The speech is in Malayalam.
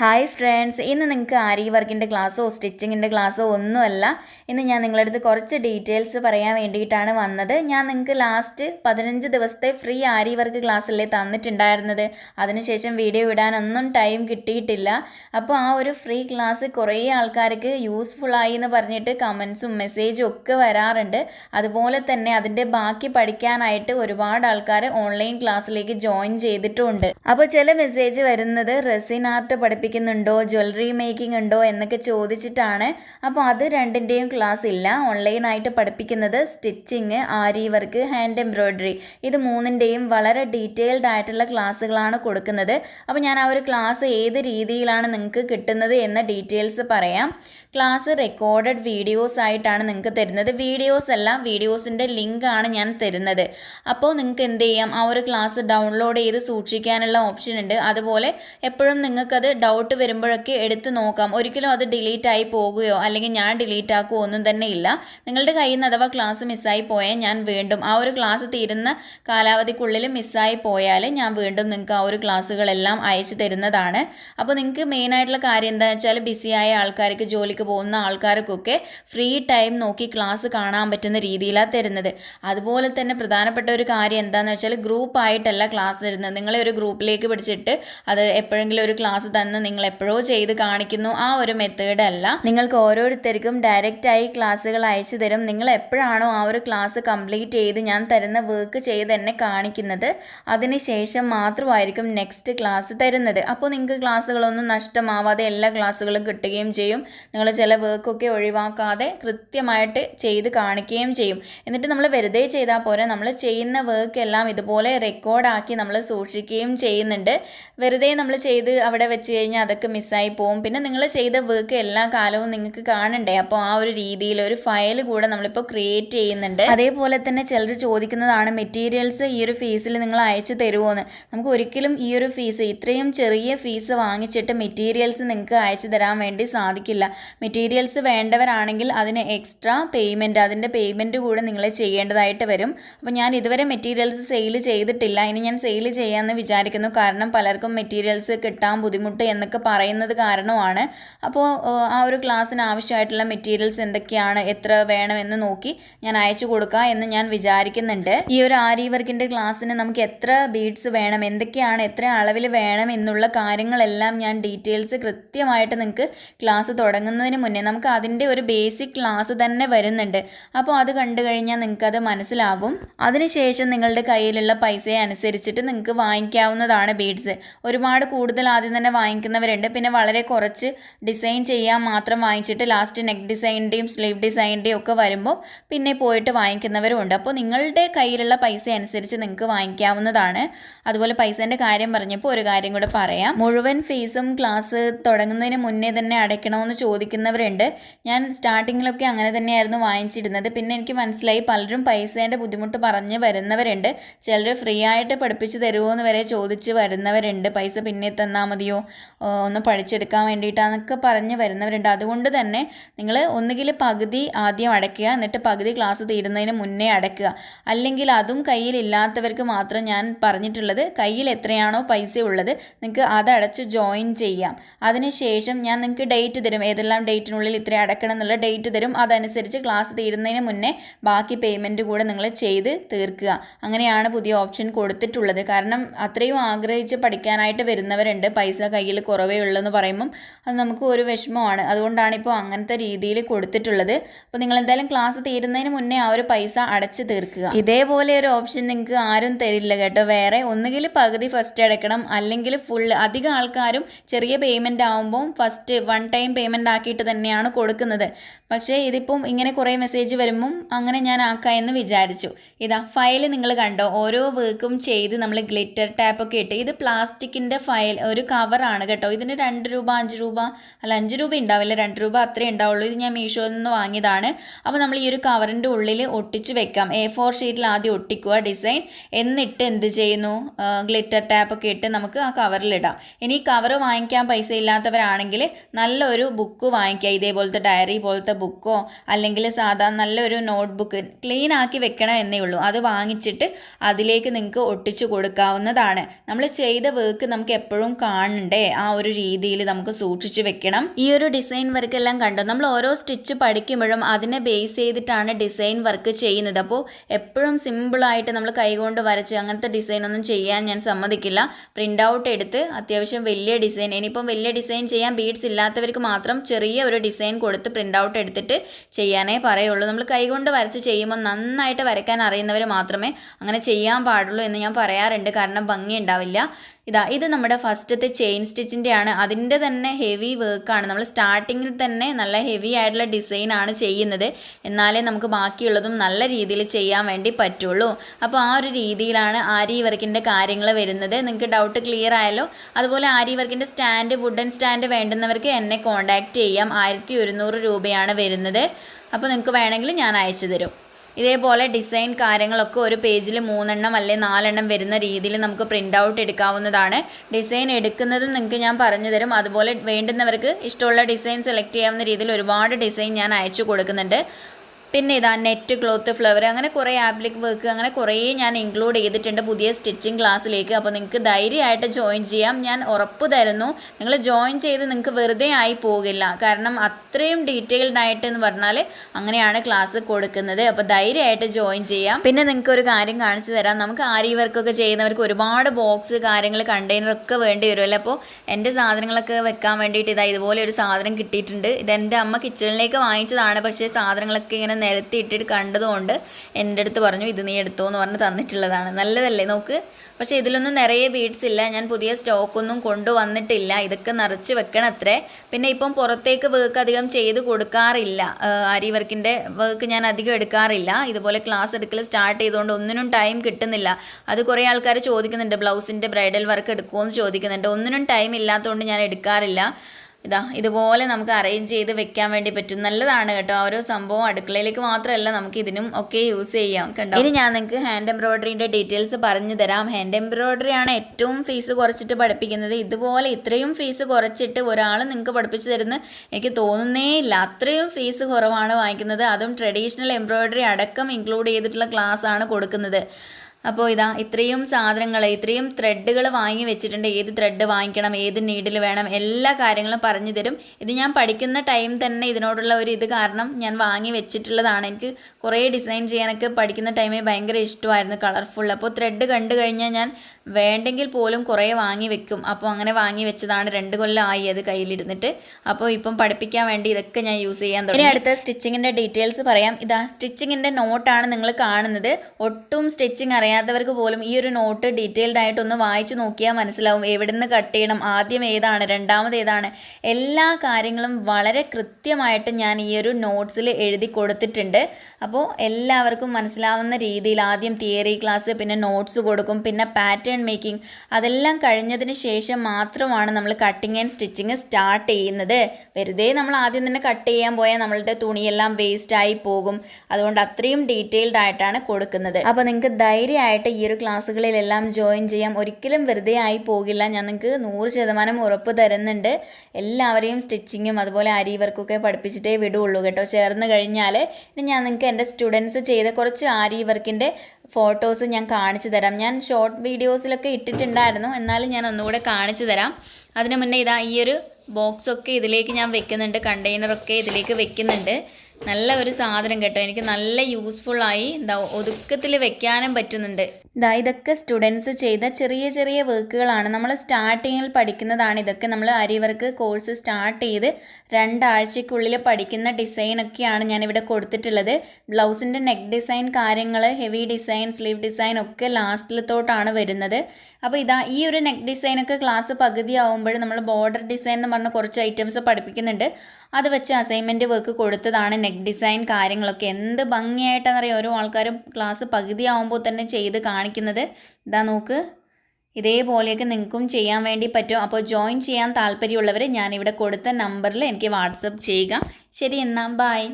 ഹായ് ഫ്രണ്ട്സ് ഇന്ന് നിങ്ങൾക്ക് ആരി വർക്കിന്റെ ക്ലാസ്സോ സ്റ്റിച്ചിങ്ങിന്റെ ക്ലാസ്സോ ഒന്നുമല്ല. ഇന്ന് ഞാൻ നിങ്ങളുടെ അടുത്ത് കുറച്ച് ഡീറ്റെയിൽസ് പറയാൻ വേണ്ടിയിട്ടാണ് വന്നത്. ഞാൻ നിങ്ങൾക്ക് ലാസ്റ്റ് പതിനഞ്ച് ദിവസത്തെ ഫ്രീ ആരി വർക്ക് ക്ലാസ്സല്ലേ തന്നിട്ടുണ്ടായിരുന്നത്. അതിനുശേഷം വീഡിയോ ഇടാനൊന്നും ടൈം കിട്ടിയിട്ടില്ല. അപ്പോൾ ആ ഒരു ഫ്രീ ക്ലാസ് കുറേ ആൾക്കാർക്ക് യൂസ്ഫുൾ ആയി എന്ന് പറഞ്ഞിട്ട് കമൻസും മെസ്സേജും ഒക്കെ വരാറുണ്ട്. അതുപോലെ തന്നെ അതിന്റെ ബാക്കി പഠിക്കാനായിട്ട് ഒരുപാട് ആൾക്കാർ ഓൺലൈൻ ക്ലാസ്സിലേക്ക് ജോയിൻ ചെയ്തിട്ടുമുണ്ട് അപ്പോൾ ചില മെസ്സേജ് വരുന്നത് റെസിൻ ആർട്ട് പഠിപ്പിക്കുന്നുണ്ടോ? ജ്വല്ലറി മേക്കിംഗ് ഉണ്ടോ? എന്നൊക്കെ ചോദിച്ചിട്ടാണ്. അപ്പോൾ അത് രണ്ടിന്റെയും ക്ലാസ് ഇല്ല. ഓൺലൈനായിട്ട് പഠിപ്പിക്കുന്നത് stitching aari work hand embroidery. ഇത് മൂന്നിന്റെയും വളരെ ഡീറ്റെയിൽഡ് ആയിട്ടുള്ള ക്ലാസ്സുകളാണ് കൊടുക്കുന്നത്. അപ്പോൾ ഞാൻ ആ ഒരു ക്ലാസ് ഏത് രീതിയിലാണ് നിങ്ങൾക്ക് കിട്ടുന്നത് എന്ന ഡീറ്റെയിൽസ് പറയാം. ക്ലാസ് റെക്കോർഡഡ് വീഡിയോസ് ആയിട്ടാണ് നിങ്ങൾക്ക് തരുന്നത്. വീഡിയോസ് എല്ലാം വീഡിയോസിന്റെ ലിങ്കാണ് ഞാൻ തരുന്നത്. അപ്പോൾ നിങ്ങൾക്ക് എന്ത് ചെയ്യാം? ആ ഒരു ക്ലാസ് ഡൗൺലോഡ് ചെയ്ത് സൂക്ഷിക്കാനുള്ള ഓപ്ഷൻ ഉണ്ട്. അതുപോലെ എപ്പോഴും നിങ്ങൾക്കത് ഡൗട്ട് വരുമ്പോഴൊക്കെ എടുത്തു നോക്കാം. ഒരിക്കലും അത് ഡിലീറ്റ് ആയി പോകുകയോ അല്ലെങ്കിൽ ഞാൻ ഡിലീറ്റ് ആക്കുകയോ ഒന്നും തന്നെ ഇല്ല. നിങ്ങളുടെ കയ്യിൽ നിന്ന് അഥവാ ക്ലാസ് മിസ്സായി പോയാൽ ഞാൻ വീണ്ടും ആ ഒരു ക്ലാസ് തീരുന്ന കാലാവധിക്കുള്ളിൽ മിസ്സായി പോയാൽ ഞാൻ വീണ്ടും നിങ്ങൾക്ക് ആ ഒരു ക്ലാസ്സുകളെല്ലാം അയച്ചു തരുന്നതാണ്. അപ്പോൾ നിങ്ങൾക്ക് മെയിനായിട്ടുള്ള കാര്യം എന്താണെന്ന് വെച്ചാൽ ബിസിയായ ആൾക്കാർക്ക് ജോലിക്ക് പോകുന്ന ആൾക്കാർക്കൊക്കെ ഫ്രീ ടൈം നോക്കി ക്ലാസ് കാണാൻ പറ്റുന്ന രീതിയിലാണ് തരുന്നത്. അതുപോലെ തന്നെ പ്രധാനപ്പെട്ട ഒരു കാര്യം എന്താണെന്ന് വെച്ചാൽ ഗ്രൂപ്പായിട്ടല്ല ക്ലാസ് തരുന്നത്. നിങ്ങളെ ഒരു ഗ്രൂപ്പിലേക്ക് പിടിച്ചിട്ട് അത് എപ്പോഴെങ്കിലും ഒരു ക്ലാസ് തന്ന് നിങ്ങൾ എപ്പോഴോ ചെയ്ത് കാണിക്കുന്നു. ആ ഒരു മെത്തേഡ് അല്ല. നിങ്ങൾക്ക് ഓരോരുത്തർക്കും ഡയറക്റ്റ് ആയി ക്ലാസ്സുകൾ അയച്ചു തരും. നിങ്ങൾ എപ്പോഴാണോ ആ ഒരു ക്ലാസ് കംപ്ലീറ്റ് ചെയ്ത് ഞാൻ തരുന്ന വർക്ക് ചെയ്ത് എന്നെ കാണിക്കുന്നത് അതിനുശേഷം മാത്രമായിരിക്കും നെക്സ്റ്റ് ക്ലാസ് തരുന്നത്. അപ്പോൾ നിങ്ങൾക്ക് ക്ലാസ്സുകളൊന്നും നഷ്ടമാവാതെ എല്ലാ ക്ലാസ്സുകളും കിട്ടുകയും ചെയ്യും. നിങ്ങൾ ചില വർക്കൊക്കെ ഒഴിവാക്കാതെ കൃത്യമായിട്ട് ചെയ്ത് കാണിക്കുകയും ചെയ്യും. എന്നിട്ട് നമ്മൾ വെറുതെ ചെയ്താൽ പോരെ. നമ്മൾ ചെയ്യുന്ന വർക്ക് എല്ലാം ഇതുപോലെ റെക്കോർഡാക്കി നമ്മൾ സൂക്ഷിക്കുകയും ചെയ്യുന്നുണ്ട്. വെറുതെ നമ്മൾ ചെയ്ത് അവിടെ വെച്ച് അതൊക്കെ മിസ്സായി പോകും പിന്നെ നിങ്ങൾ ചെയ്ത വർക്ക് എല്ലാ കാലവും നിങ്ങൾക്ക് കാണണ്ടേ? അപ്പോൾ ആ ഒരു രീതിയിൽ ഒരു ഫയൽ കൂടെ നമ്മളിപ്പോൾ ക്രിയേറ്റ് ചെയ്യുന്നുണ്ട്. അതേപോലെ തന്നെ ചിലർ ചോദിക്കുന്നതാണ് മെറ്റീരിയൽസ് ഈ ഒരു ഫീസിൽ നിങ്ങൾ അയച്ചു തരുമോയെന്ന് നമുക്ക് ഒരിക്കലും ഈ ഒരു ഫീസ് ഇത്രയും ചെറിയ ഫീസ് വാങ്ങിച്ചിട്ട് മെറ്റീരിയൽസ് നിങ്ങൾക്ക് അയച്ചു തരാൻ വേണ്ടി സാധിക്കില്ല. മെറ്റീരിയൽസ് വേണ്ടവരാണെങ്കിൽ അതിന് എക്സ്ട്രാ പേയ്മെന്റ് അതിന്റെ പേയ്മെന്റ് കൂടെ നിങ്ങൾ ചെയ്യേണ്ടതായിട്ട് വരും. അപ്പോൾ ഞാൻ ഇതുവരെ മെറ്റീരിയൽസ് സെയിൽ ചെയ്തിട്ടില്ല. ഇനി ഞാൻ സെയിൽ ചെയ്യാമെന്ന് വിചാരിക്കുന്നു. കാരണം പലർക്കും മെറ്റീരിയൽസ് കിട്ടാൻ ബുദ്ധിമുട്ട് എന്നൊക്കെ പറയുന്നത് കാരണമാണ്. അപ്പോൾ ആ ഒരു ക്ലാസ്സിന് ആവശ്യമായിട്ടുള്ള മെറ്റീരിയൽസ് എന്തൊക്കെയാണ് എത്ര വേണമെന്ന് നോക്കി ഞാൻ അയച്ചു കൊടുക്കാം എന്ന് ഞാൻ വിചാരിക്കുന്നുണ്ട്. ഈ ഒരു ആരി വർക്കിന്റെ ക്ലാസ്സിന് നമുക്ക് എത്ര ബീഡ്സ് വേണം എന്തൊക്കെയാണ് എത്ര അളവിൽ വേണം എന്നുള്ള കാര്യങ്ങളെല്ലാം ഞാൻ ഡീറ്റെയിൽസ് കൃത്യമായിട്ട് നിങ്ങൾക്ക് ക്ലാസ് തുടങ്ങുന്നതിന് മുന്നേ നമുക്ക് അതിന്റെ ഒരു ബേസിക് ക്ലാസ് തന്നെ വരുന്നുണ്ട്. അപ്പോൾ അത് കണ്ടു കഴിഞ്ഞാൽ നിങ്ങൾക്കത് മനസ്സിലാകും. അതിനുശേഷം നിങ്ങളുടെ കയ്യിലുള്ള പൈസയെ അനുസരിച്ചിട്ട് നിങ്ങൾക്ക് വാങ്ങിക്കാവുന്നതാണ് ബീഡ്സ് ഒരുപാട് കൂടുതൽ ആദ്യം തന്നെ വാങ്ങിക്കുന്നവരുണ്ട് പിന്നെ വളരെ കുറച്ച് ഡിസൈൻ ചെയ്യാൻ മാത്രം വാങ്ങിച്ചിട്ട് ലാസ്റ്റ് നെക്ക് ഡിസൈനിന്റെയും സ്ലീവ് ഡിസൈനിന്റെയും ഒക്കെ വരുമ്പോൾ പിന്നെ പോയിട്ട് വാങ്ങിക്കുന്നവരും ഉണ്ട് അപ്പോൾ നിങ്ങളുടെ കയ്യിലുള്ള പൈസ അനുസരിച്ച് നിങ്ങൾക്ക് വാങ്ങിക്കാവുന്നതാണ്. അതുപോലെ പൈസേന്റെ കാര്യം പറഞ്ഞപ്പോൾ ഒരു കാര്യം കൂടെ പറയാം. മുഴുവൻ ഫീസും ക്ലാസ് തുടങ്ങുന്നതിന് മുന്നേ തന്നെ അടയ്ക്കണമെന്ന് ചോദിക്കുന്നവരുണ്ട്. ഞാൻ സ്റ്റാർട്ടിങ്ങിലൊക്കെ അങ്ങനെ തന്നെയായിരുന്നു വാങ്ങിച്ചിരുന്നത്. പിന്നെ എനിക്ക് മനസ്സിലായി പലരും പൈസേന്റെ ബുദ്ധിമുട്ട് പറഞ്ഞ് വരുന്നവരുണ്ട്. ചിലർ ഫ്രീ ആയിട്ട് പഠിപ്പിച്ച് തരുമോ എന്ന് വരെ ചോദിച്ച് വരുന്നവരുണ്ട്. പൈസ പിന്നെ തന്നാൽ മതിയോ? ഒന്ന് പഠിച്ചെടുക്കാൻ വേണ്ടിയിട്ടാന്നൊക്കെ പറഞ്ഞ് വരുന്നവരുണ്ട്. അതുകൊണ്ട് തന്നെ നിങ്ങൾ ഒന്നുകിൽ പകുതി ആദ്യം അടയ്ക്കുക എന്നിട്ട് പകുതി ക്ലാസ് തീരുന്നതിന് മുന്നേ അടയ്ക്കുക. അല്ലെങ്കിൽ അതും കയ്യിലില്ലാത്തവർക്ക് മാത്രം ഞാൻ പറഞ്ഞിട്ടുള്ളത് കയ്യിൽ എത്രയാണോ പൈസ ഉള്ളത് നിങ്ങൾക്ക് അതടച്ച് ജോയിൻ ചെയ്യാം. അതിനുശേഷം ഞാൻ നിങ്ങൾക്ക് ഡേറ്റ് തരും. ഏതെല്ലാം ഡേറ്റിനുള്ളിൽ ഇത്ര അടക്കണം എന്നുള്ള ഡേറ്റ് തരും. അതനുസരിച്ച് ക്ലാസ് തീരുന്നതിന് മുന്നേ ബാക്കി പേയ്മെന്റ് കൂടെ നിങ്ങൾ ചെയ്ത് തീർക്കുക. അങ്ങനെയാണ് പുതിയ ഓപ്ഷൻ കൊടുത്തിട്ടുള്ളത്. കാരണം അത്രയും ആഗ്രഹിച്ച് പഠിക്കാനായിട്ട് വരുന്നവരുണ്ട്. പൈസ കയ്യിൽ കുറവേ ഉള്ളൂ എന്ന് പറയുമ്പം അത് നമുക്ക് ഒരു വിഷമമാണ്. അതുകൊണ്ടാണ് ഇപ്പോൾ അങ്ങനത്തെ രീതിയിൽ കൊടുത്തിട്ടുള്ളത്. അപ്പോൾ നിങ്ങൾ എന്തായാലും ക്ലാസ് തീരുന്നതിന് മുന്നേ ആ ഒരു പൈസ അടച്ച് തീർക്കുക. ഇതേപോലെ ഒരു ഓപ്ഷൻ നിങ്ങൾക്ക് ആരും തരില്ല കേട്ടോ. വേറെ ഒന്നുകിൽ പകുതി ഫസ്റ്റ് അടയ്ക്കണം. അല്ലെങ്കിൽ ഫുൾ അധികം ആൾക്കാരും ചെറിയ പേയ്മെന്റ് ആകുമ്പോൾ ഫസ്റ്റ് വൺ ടൈം പേയ്മെന്റ് ആക്കിയിട്ട് തന്നെയാണ് കൊടുക്കുന്നത്. പക്ഷേ ഇതിപ്പം ഇങ്ങനെ കുറേ മെസ്സേജ് വരുമ്പം അങ്ങനെ ഞാൻ ആക്കാമെന്ന് വിചാരിച്ചു. ഇതാ ഫയൽ നിങ്ങൾ കണ്ടോ? ഓരോ വർക്കും ചെയ്ത് നമ്മൾ ഗ്ലിറ്റർ ടാപ്പൊക്കെ ഇട്ട് ഇത് പ്ലാസ്റ്റിക്കിന്റെ ഫയൽ ഒരു കവറാണ് കേട്ടോ. ഇതിന് രണ്ട് രൂപ അഞ്ച് രൂപ അല്ല അഞ്ച് രൂപ ഉണ്ടാവില്ല. രണ്ട് രൂപ അത്രേ ഉണ്ടാവുള്ളൂ. ഇത് ഞാൻ മീഷോയിൽ നിന്ന് വാങ്ങിയതാണ്. അപ്പോൾ നമ്മൾ ഈ ഒരു കവറിന്റെ ഉള്ളിൽ ഒട്ടിച്ച് വെക്കാം. എ ഫോർ ഷീറ്റിൽ ആദ്യം ഒട്ടിക്കുക ഡിസൈൻ എന്നിട്ട് എന്ത് ചെയ്യുന്നു? ഗ്ലിറ്റർ ടാപ്പൊക്കെ ഇട്ട് നമുക്ക് ആ കവറിലിടാം ഇനി കവർ വാങ്ങിക്കാൻ പൈസ ഇല്ലാത്തവരാണെങ്കിൽ നല്ലൊരു ബുക്ക് വാങ്ങിക്കുക. ഇതേപോലത്തെ ഡയറി പോലത്തെ ബുക്കോ അല്ലെങ്കിൽ സാധാ നല്ലൊരു നോട്ട്ബുക്ക് ക്ലീൻ ആക്കി വെക്കണം എന്നേ ഉള്ളൂ. അത് വാങ്ങിച്ചിട്ട് അതിലേക്ക് നിങ്ങൾക്ക് ഒട്ടിച്ചു കൊടുക്കാവുന്നതാണ്. നമ്മൾ ചെയ്ത വർക്ക് നമുക്ക് എപ്പോഴും കാണണ്ടേ? ആ ഒരു രീതിയിൽ നമുക്ക് സൂക്ഷിച്ച് വെക്കണം. ഈ ഒരു ഡിസൈൻ വർക്ക് എല്ലാം കണ്ടോ? നമ്മൾ ഓരോ സ്റ്റിച്ച് പഠിക്കുമ്പോഴും അതിനെ ബേസ് ചെയ്തിട്ടാണ് ഡിസൈൻ വർക്ക് ചെയ്യുന്നത്. അപ്പോൾ എപ്പോഴും സിമ്പിളായിട്ട് നമ്മൾ കൈകൊണ്ട് വരച്ച് അങ്ങനത്തെ ഡിസൈൻ ഒന്നും ചെയ്യാൻ ഞാൻ സമ്മതിക്കില്ല. പ്രിന്റ് ഔട്ട് എടുത്ത് അത്യാവശ്യം വലിയ ഡിസൈൻ ഇനിയിപ്പം വലിയ ഡിസൈൻ ചെയ്യാൻ ബീഡ്സ് ഇല്ലാത്തവർക്ക് മാത്രം ചെറിയ ഒരു ഡിസൈൻ കൊടുത്ത് പ്രിന്റ് ഔട്ട് എടുത്തിട്ട് ചെയ്യാനേ പറയുള്ളൂ. നമ്മൾ കൈകൊണ്ട് വരച്ച് ചെയ്യുമ്പോൾ നന്നായിട്ട് വരയ്ക്കാൻ അറിയുന്നവർ മാത്രമേ അങ്ങനെ ചെയ്യാൻ പാടുള്ളൂ എന്ന് ഞാൻ പറയാറുണ്ട്. കാരണം ഭംഗി ഉണ്ടാവില്ല. ഇതാ ഇത് നമ്മുടെ ഫസ്റ്റത്തെ ചെയിൻ സ്റ്റിച്ചിന്റെ ആണ് അതിന്റെ തന്നെ ഹെവി വർക്കാണ്. നമ്മൾ സ്റ്റാർട്ടിങ്ങിൽ തന്നെ നല്ല ഹെവി ആയിട്ടുള്ള ഡിസൈനാണ് ചെയ്യുന്നത്. എന്നാലേ നമുക്ക് ബാക്കിയുള്ളതും നല്ല രീതിയിൽ ചെയ്യാൻ വേണ്ടി പറ്റുള്ളൂ. അപ്പോൾ ആ ഒരു രീതിയിലാണ് ആരി വർക്കിന്റെ കാര്യങ്ങൾ വരുന്നത്. നിങ്ങൾക്ക് ഡൗട്ട് ക്ലിയർ ആയാലോ അതുപോലെ ആരി വർക്കിന്റെ സ്റ്റാൻഡ് വുഡൻ സ്റ്റാൻഡ് വേണ്ടുന്നവർക്ക് എന്നെ കോൺടാക്റ്റ് ചെയ്യാം. ആയിരത്തി രൂപയാണ് വരുന്നത്. അപ്പോൾ നിങ്ങൾക്ക് വേണമെങ്കിൽ ഞാൻ അയച്ചു തരും. ഇതേപോലെ ഡിസൈൻ കാര്യങ്ങളൊക്കെ ഒരു പേജിൽ മൂന്നെണ്ണം അല്ലെങ്കിൽ നാലെണ്ണം വരുന്ന രീതിയിൽ നമുക്ക് പ്രിന്റ് ഔട്ട് എടുക്കാവുന്നതാണ്. ഡിസൈൻ എടുക്കുന്നതും നിങ്ങൾക്ക് ഞാൻ പറഞ്ഞു തരും. അതുപോലെ വേണ്ടുന്നവർക്ക് ഇഷ്ടമുള്ള ഡിസൈൻ സെലക്ട് ചെയ്യാവുന്ന രീതിയിൽ ഒരുപാട് ഡിസൈൻ ഞാൻ അയച്ചു കൊടുക്കുന്നുണ്ട്. പിന്നെ ഇതാ നെറ്റ് ക്ലോത്ത് ഫ്ലവർ അങ്ങനെ കുറേ ആപ്ലിക് വർക്ക് അങ്ങനെ കുറേ ഞാൻ ഇൻക്ലൂഡ് ചെയ്തിട്ടുണ്ട് പുതിയ സ്റ്റിച്ചിങ് ക്ലാസ്സിലേക്ക് അപ്പോൾ നിങ്ങൾക്ക് ധൈര്യമായിട്ട് ജോയിൻ ചെയ്യാം. ഞാൻ ഉറപ്പ് തരുന്നു. നിങ്ങൾ ജോയിൻ ചെയ്ത് നിങ്ങൾക്ക് വെറുതെ ആയി പോകില്ല. കാരണം അത്രയും ഡീറ്റെയിൽഡ് ആയിട്ട് എന്ന് പറഞ്ഞാൽ അങ്ങനെയാണ് ക്ലാസ് കൊടുക്കുന്നത്. അപ്പോൾ ധൈര്യമായിട്ട് ജോയിൻ ചെയ്യാം. പിന്നെ നിങ്ങൾക്ക് ഒരു കാര്യം കാണിച്ചു തരാം. നമുക്ക് ആരി വർക്കൊക്കെ ചെയ്യുന്നവർക്ക് ഒരുപാട് ബോക്സ് കാര്യങ്ങൾ കണ്ടെയ്നറൊക്കെ വേണ്ടി വരുമല്ലോ. അപ്പോൾ എന്റെ സാധനങ്ങളൊക്കെ വെക്കാൻ വേണ്ടിയിട്ട് ഇതാ ഇതുപോലെ ഒരു സാധനം കിട്ടിയിട്ടുണ്ട്. ഇത് എന്റെ അമ്മ കിച്ചണിലേക്ക് വാങ്ങിച്ചതാണ്. പക്ഷേ സാധനങ്ങളൊക്കെ ഇങ്ങനെ നിരത്തി ഇട്ടിട്ട് കണ്ടതുകൊണ്ട് എന്റെ അടുത്ത് പറഞ്ഞു ഇത് നീ എടുത്തോ എന്ന് പറഞ്ഞ് തന്നിട്ടുള്ളതാണ്. നല്ലതല്ലേ നോക്ക്. പക്ഷേ ഇതിലൊന്നും നിറയെ ബീഡ്സ് ഇല്ല. ഞാൻ പുതിയ സ്റ്റോക്കൊന്നും കൊണ്ടുവന്നിട്ടില്ല. ഇതൊക്കെ നിറച്ച് വെക്കണം അത്രേ പിന്നെ ഇപ്പം പുറത്തേക്ക് വർക്ക് അധികം ചെയ്ത് കൊടുക്കാറില്ല. അരി വർക്കിന്റെ വർക്ക് ഞാൻ അധികം എടുക്കാറില്ല. ഇതുപോലെ ക്ലാസ് എടുക്കൽ സ്റ്റാർട്ട് ചെയ്തുകൊണ്ട് ഒന്നിനും ടൈം കിട്ടുന്നില്ല. അത് കുറേ ആൾക്കാർ ചോദിക്കുന്നുണ്ട് ബ്ലൗസിന്റെ ബ്രൈഡൽ വർക്ക് എടുക്കുമോ എന്ന് ചോദിക്കുന്നുണ്ട്. ഒന്നിനും ടൈം ഇല്ലാത്തതുകൊണ്ട് ഞാൻ എടുക്കാറില്ല. ഇതാ ഇതുപോലെ നമുക്ക് അറേഞ്ച് ചെയ്ത് വെക്കാൻ വേണ്ടി പറ്റും. നല്ലതാണ് കേട്ടോ. ഓരോ സംഭവം അടുക്കളയിലേക്ക് മാത്രമല്ല നമുക്ക് ഇതിനും ഒക്കെ യൂസ് ചെയ്യാം കണ്ടോ? ഇനി ഞാൻ നിങ്ങൾക്ക് ഹാൻഡ് എംബ്രോയിഡറിന്റെ ഡീറ്റെയിൽസ് പറഞ്ഞു തരാം. ഹാൻഡ് എംബ്രോയിഡറി ആണ് ഏറ്റവും ഫീസ് കുറച്ചിട്ട് പഠിപ്പിക്കുന്നത്. ഇതുപോലെ ഇത്രയും ഫീസ് കുറച്ചിട്ട് ഒരാൾ നിങ്ങൾക്ക് പഠിപ്പിച്ചു തരുന്ന എനിക്ക് തോന്നുന്നേ ഇല്ല. അത്രയും ഫീസ് കുറവാണ് വാങ്ങിക്കുന്നത്. അതും ട്രഡീഷണൽ എംബ്രോയിഡറി അടക്കം ഇൻക്ലൂഡ് ചെയ്തിട്ടുള്ള ക്ലാസ് ആണ് കൊടുക്കുന്നത്. അപ്പോൾ ഇതാ ഇത്രയും സാധനങ്ങൾ ഇത്രയും ത്രെഡുകൾ വാങ്ങി വെച്ചിട്ടുണ്ട്. ഏത് ത്രെഡ് വാങ്ങിക്കണം ഏത് നീഡിൽ വേണം എല്ലാ കാര്യങ്ങളും പറഞ്ഞു തരും. ഇത് ഞാൻ പഠിക്കുന്ന ടൈം തന്നെ ഇതിനോടുള്ള ഒരു ഇത് കാരണം ഞാൻ വാങ്ങി വെച്ചിട്ടുള്ളതാണ്. എനിക്ക് കുറേ ഡിസൈൻ ചെയ്യാനൊക്കെ പഠിക്കുന്ന ടൈമേ ഭയങ്കര ഇഷ്ടമായിരുന്നു കളർഫുൾ അപ്പോൾ ത്രെഡ് കണ്ടു കഴിഞ്ഞാൽ ഞാൻ വേണ്ടെങ്കിൽ പോലും കുറേ വാങ്ങി വെക്കും. അപ്പോൾ അങ്ങനെ വാങ്ങി വെച്ചതാണ് രണ്ട് കൊല്ലം ആയി അത് കയ്യിലിരുന്നിട്ട്. അപ്പോൾ ഇപ്പം പഠിപ്പിക്കാൻ വേണ്ടി ഇതൊക്കെ ഞാൻ യൂസ് ചെയ്യാൻ തുടങ്ങി. ഇനി അടുത്ത സ്റ്റിച്ചിങ്ങിന്റെ ഡീറ്റെയിൽസ് പറയാം. ഇതാ സ്റ്റിച്ചിങ്ങിന്റെ നോട്ടാണ് നിങ്ങൾ കാണുന്നത്. ഒട്ടും സ്റ്റിച്ചിങ് അറിയാത്തവർക്ക് പോലും ഈ ഒരു നോട്ട് ഡീറ്റെയിൽഡ് ആയിട്ടൊന്ന് വായിച്ച് നോക്കിയാൽ മനസ്സിലാവും. എവിടെ നിന്ന് കട്ട് ചെയ്യണം? ആദ്യം ഏതാണ്? രണ്ടാമത് ഏതാണ്? എല്ലാ കാര്യങ്ങളും വളരെ കൃത്യമായിട്ട് ഞാൻ ഈ ഒരു നോട്ട്സിൽ എഴുതി കൊടുത്തിട്ടുണ്ട്. അപ്പോൾ എല്ലാവർക്കും മനസ്സിലാവുന്ന രീതിയിൽ ആദ്യം തിയറി ക്ലാസ് പിന്നെ നോട്ട്സ് കൊടുക്കും പിന്നെ പാറ്റേൺ മേക്കിംഗ് അതെല്ലാം കഴിഞ്ഞതിന് ശേഷം മാത്രമാണ് നമ്മൾ കട്ടിങ് ആൻഡ് സ്റ്റിച്ചിങ് സ്റ്റാർട്ട് ചെയ്യുന്നത്. വെറുതെ നമ്മൾ ആദ്യം തന്നെ കട്ട് ചെയ്യാൻ പോയാൽ നമ്മളുടെ തുണിയെല്ലാം വേസ്റ്റായി പോകും. അതുകൊണ്ട് അത്രയും ഡീറ്റെയിൽഡ് ആയിട്ടാണ് കൊടുക്കുന്നത്. അപ്പോൾ നിങ്ങൾക്ക് ധൈര്യമായിട്ട് ഈ ഒരു ക്ലാസ്സുകളിലെല്ലാം ജോയിൻ ചെയ്യാം. ഒരിക്കലും വെറുതെ ആയി പോകില്ല. ഞാൻ നിങ്ങൾക്ക് നൂറ് ശതമാനം ഉറപ്പ് തരുന്നുണ്ട്. എല്ലാവരെയും സ്റ്റിച്ചിങ്ങും അതുപോലെ അരി വർക്കൊക്കെ പഠിപ്പിച്ചിട്ടേ വിടുള്ളൂ കേട്ടോ. ചേർന്ന് കഴിഞ്ഞാൽ ഇനി ഞാൻ നിങ്ങൾക്ക് എന്റെ സ്റ്റുഡൻസ് ചെയ്ത കുറച്ച് ആരി വർക്കിന്റെ ഫോട്ടോസ് ഞാൻ കാണിച്ചു തരാം. ഞാൻ ഷോർട്ട് വീഡിയോസിലൊക്കെ ഇട്ടിട്ടുണ്ടായിരുന്നു. എന്നാലും ഞാൻ ഒന്നുകൂടെ കാണിച്ചു തരാം. അതിന് മുന്നേ ഇതാ ഈ ഒരു ബോക്സൊക്കെ ഇതിലേക്ക് ഞാൻ വെക്കുന്നുണ്ട്. കണ്ടെയ്നറൊക്കെ ഇതിലേക്ക് വെക്കുന്നുണ്ട്. നല്ല ഒരു സാധനം കേട്ടോ. എനിക്ക് നല്ല യൂസ്ഫുള്ളായി എന്താ ഒതുക്കത്തിൽ വെക്കാനും പറ്റുന്നുണ്ട്. ഇതാ ഇതൊക്കെ സ്റ്റുഡൻസ് ചെയ്ത ചെറിയ ചെറിയ വർക്കുകളാണ് നമ്മൾ സ്റ്റാർട്ടിങ്ങിൽ പഠിക്കുന്നതാണ് ഇതൊക്കെ. നമ്മൾ അരി വർക്ക് കോഴ്സ് സ്റ്റാർട്ട് ചെയ്ത് രണ്ടാഴ്ചക്കുള്ളിൽ പഠിക്കുന്ന ഡിസൈനൊക്കെയാണ് ഞാനിവിടെ കൊടുത്തിട്ടുള്ളത്. ബ്ലൗസിന്റെ നെക്ക് ഡിസൈൻ കാര്യങ്ങൾ ഹെവി ഡിസൈൻ സ്ലീവ് ഡിസൈൻ ഒക്കെ ലാസ്റ്റിലത്തോട്ടാണ് വരുന്നത്. അപ്പോൾ ഇതാ ഈ ഒരു നെക്ക് ഡിസൈനൊക്കെ ക്ലാസ് പകുതി ആവുമ്പോൾ നമ്മൾ ബോർഡർ ഡിസൈൻ എന്ന് പറഞ്ഞ കുറച്ച് ഐറ്റംസ് പഠിപ്പിക്കുന്നുണ്ട്. അത് വെച്ച് അസൈൻമെന്റ് വർക്ക് കൊടുത്തതാണ് നെക്ക് ഡിസൈൻ കാര്യങ്ങളൊക്കെ. എന്ത് ഭംഗിയായിട്ടാണെന്നറിയാം ഓരോ ആൾക്കാരും ക്ലാസ് പകുതി ആവുമ്പോൾ തന്നെ ചെയ്ത് കാണിക്കുന്നത്. ഇതാ നോക്ക്. ഇതേപോലെയൊക്കെ നിങ്ങൾക്കും ചെയ്യാൻ വേണ്ടി പറ്റും. അപ്പോൾ ജോയിൻ ചെയ്യാൻ താല്പര്യമുള്ളവർ ഞാനിവിടെ കൊടുത്ത നമ്പറിൽ എനിക്ക് വാട്സപ്പ് ചെയ്യുക. ശരി എന്നാൽ ബായ്